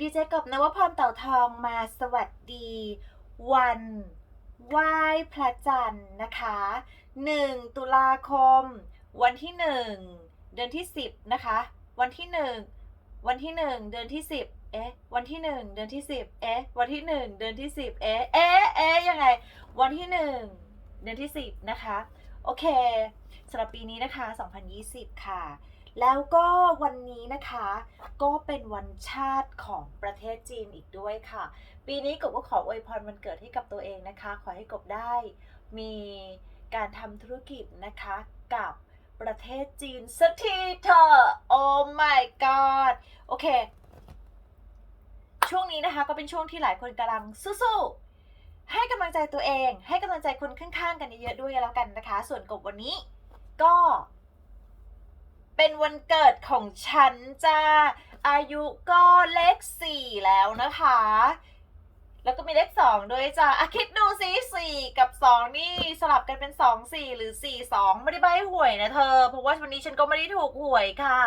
ดีเจกบนวพรเต่าทองมาสวัสดี วันไหว้พระจันทร์นะคะ 1 ตุลาคม วันที่ 1 เดือนที่ 10 นะคะ วันที่ 1 วันที่ 1 เดือนที่ 10 เอ๊ะ วันที่ 1 เดือนที่ 10 เอ๊ะ วันที่ 1 เดือนที่ 10 เอ๊ะ เอ๊ะ เอ๊ะ ยังไง วันที่ 1 เดือนที่ 10 นะคะ โอเคสำหรับปีนี้นะคะ 2020 ค่ะ แล้วก็วันนี้นะคะก็เป็นวันชาติของประเทศจีนอีกด้วยค่ะ ปีนี้กบก็ขออวยพรวันเกิดให้กับตัวเองนะคะ ขอให้กบได้มีการทำธุรกิจนะคะกับประเทศจีนสักทีเถอะโอ้ my god โอเค ช่วงนี้นะคะก็เป็นช่วงที่หลายคนกำลังสู้ๆให้กำลังใจตัวเอง ให้กำลังใจคนข้างๆ กันเยอะๆด้วยแล้วกันนะคะ ส่วนกบวันนี้ก็ เป็นวันเกิดของฉันจ้า อายุก็เลขสี่แล้วนะคะ แล้วก็มีเลขสองด้วยจ้าอะคิดดูสิสี่กับสองนี่สลับกันเป็นสองสี่หรือสี่สองไม่ได้ใบหวยนะเธอ เพราะว่าวันนี้ฉันก็ไม่ได้ถูกหวยค่ะ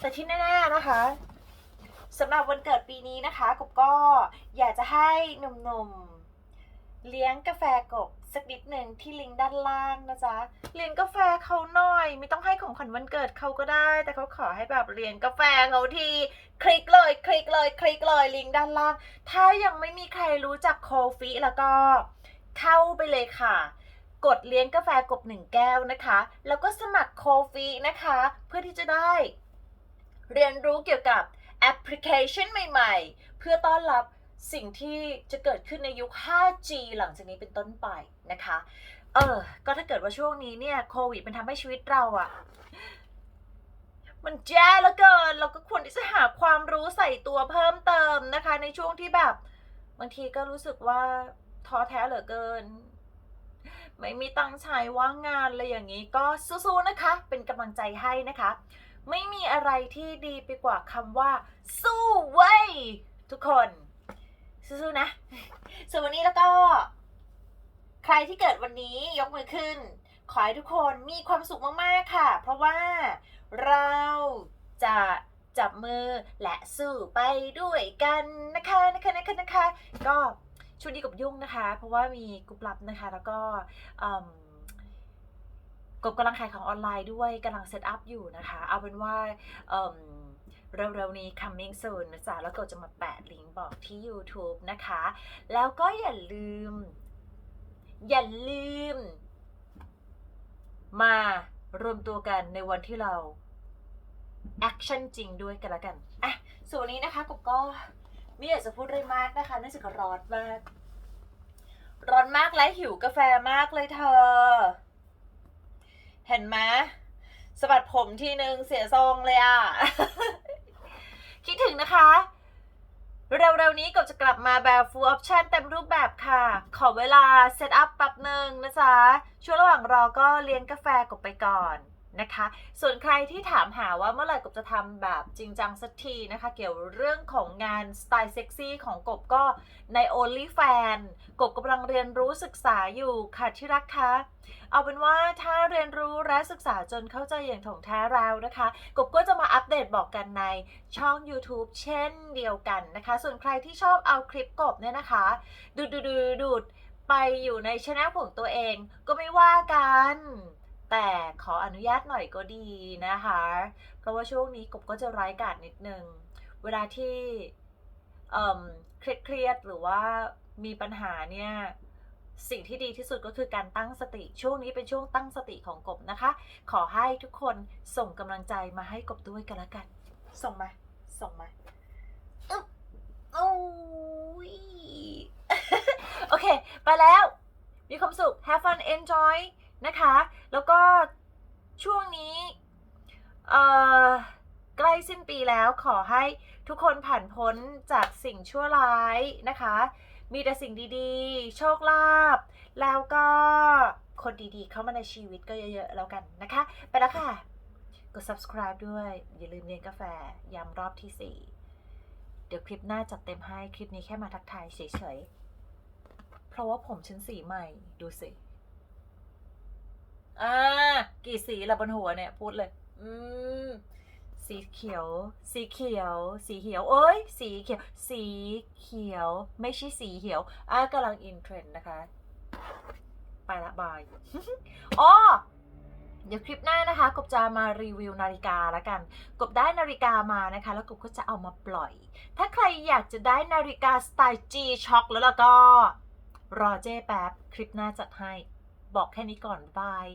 แต่ที่แน่ๆนะคะสำหรับวันเกิดปีนี้นะคะกบก็อยากจะให้หนุ่มๆ เลี้ยงกาแฟกบสักนิดหนึ่งที่ลิงก์ด้านล่างนะจ๊ะเลี้ยงกาแฟเขาหน่อย ไม่ต้องให้ของขวัญวันเกิดเขาก็ได้ แต่เขาขอให้แบบเลี้ยงกาแฟเขาทีคลิกเลย คลิกเลย คลิกเลยลิงก์ด้านล่าง ถ้ายังไม่มีใครรู้จักโคฟิแล้วก็เข้าไปเลยค่ะ กดเลี้ยงกาแฟกบหนึ่งแก้วนะคะ แล้วก็สมัครโคฟินะคะ เพื่อที่จะได้ เรียนรู้เกี่ยวกับแอปพลิเคชันใหม่ ๆ เพื่อต้อนรับ สิ่งที่จะเกิดขึ้นในยุค 5G หลังจากนี้เป็นต้นไปนะคะ เออ ก็ถ้าเกิดว่าช่วงนี้เนี่ยโควิดมันทำให้ชีวิตเราอะมันแย่เหลือเกิน เราก็ควรที่จะหาความรู้ใส่ตัวเพิ่มเติมนะคะ ในช่วงที่แบบ บางทีก็รู้สึกว่าท้อแท้เหลือเกิน ไม่มีตังค์ใช้ว่างงานอะไรอย่างนี้ ก็สู้ๆนะคะ เป็นกำลังใจให้นะคะ ไม่มีอะไรที่ดีไปกว่าคำว่า สู้เว้ยทุกคน สู้ๆนะ ส่วนวันนี้แล้วก็ ใครที่เกิดวันนี้ยกมือขึ้น ขอให้ทุกคนมีความสุขมากๆค่ะ เพราะว่าเราจะจับมือและสู้ไปด้วยกันนะคะนะคะนะคะนะคะ ก็ช่วงนี้กับยุ่งนะคะ เพราะว่ามีกลุ่มลับนะคะ แล้วก็กบกำลังขายของออนไลน์ด้วยกำลังเซตอัพอยู่นะคะ เอาเป็นว่า เอิ่มเร็วๆนี้ coming soon นะจ๊ะ แล้วก็จะมาแปะลิงก์บอกที่ YouTube นะคะ แล้วก็อย่าลืม อย่าลืม มารวมตัวกันในวันที่เราแอคชั่นจริงด้วยกันละกัน อะ ส่วนนี้นะคะกบก็ไม่อยากจะพูดอะไรมากนะคะเนื่องจากร้อนมาก ร้อนมากและหิวกาแฟมากเลยเธอ เห็นไหมสะบัดผมทีนึงเสียทรงเลยอะ คิดถึงนะคะ เร็วๆนี้กบจะกลับมาแบบ full option เต็มรูปแบบค่ะ ขอเวลาเซตอัพแป๊บหนึ่งนะจ๊ะช่วงระหว่างรอก็เลี้ยงกาแฟกบไปก่อน นะคะ ส่วนใครที่ถามหาว่าเมื่อไหร่กบจะทำแบบจริงจังสักทีนะคะ เกี่ยวเรื่องของงานสไตล์เซ็กซี่ของกบก็ใน only fan กบกำลังเรียนรู้ศึกษาอยู่ค่ะที่รักคะเอาเป็นว่าถ้าเรียนรู้และศึกษาจนเข้าใจอย่างถ่องแท้แล้วนะคะ กบก็จะมาอัปเดตบอกกันในช่อง YouTube เช่นเดียวกันนะคะ ส่วนใครที่ชอบเอาคลิปกบเนี่ยนะคะ ดูดูดูดูดไปอยู่ในช anel ของตัวเองก็ไม่ว่ากัน แต่ขออนุญาตหน่อยก็ดีนะคะ เพราะว่าช่วงนี้กบก็จะร้ายกาจนิดนึง เวลาที่เอ่มเครียดๆหรือว่ามีปัญหาเนี่ยสิ่งที่ดีที่สุดก็คือการตั้งสติช่วงนี้เป็นช่วงตั้งสติของกบนะคะ ขอให้ทุกคนส่งกำลังใจมาให้กบด้วยกันละกัน ส่งมา ส่งมาอึ๊บโอ้ยโอเค ไปแล้ว มีความสุข have fun enjoy นะคะ แล้วก็ช่วงนี้ใกล้สิ้นปีแล้วขอให้ทุกคนผ่านพ้นจากสิ่งชั่วร้ายนะคะ มีแต่สิ่งดีๆ โชคลาภแล้วก็คนดีๆ เข้ามาในชีวิตก็เยอะๆแล้วกันนะคะ ไปแล้วค่ะ กด subscribe ด้วย อย่าลืมเลี้ยงกาแฟยามรอบที่ 4 เดี๋ยวคลิปหน้าจัดเต็มให้คลิปนี้แค่มาทักทายเฉยๆ เพราะว่าผมฉันสีใหม่ดูสิ อ่ากี่สีละบนหัวเนี่ยพูดเลย อืมสีเขียว สีเขียว สีเขียวเอ้ย สีเขียว สีเขียว ไม่ใช่สีเขียวอะกำลังอินเทรนด์นะคะ ไปละบายอ๋อเดี๋ยวคลิปหน้านะคะ กบจะมารีวิวนาฬิกาละกัน กบได้นาฬิกามานะคะ แล้วกบก็จะเอามาปล่อย ถ้าใครอยากจะได้นาฬิกาสไตล์ G-Shock แล้วล่ะก็ รอเจ้แป๊บ คลิปหน้าจัดให้ บอกแค่นี้ก่อนบาย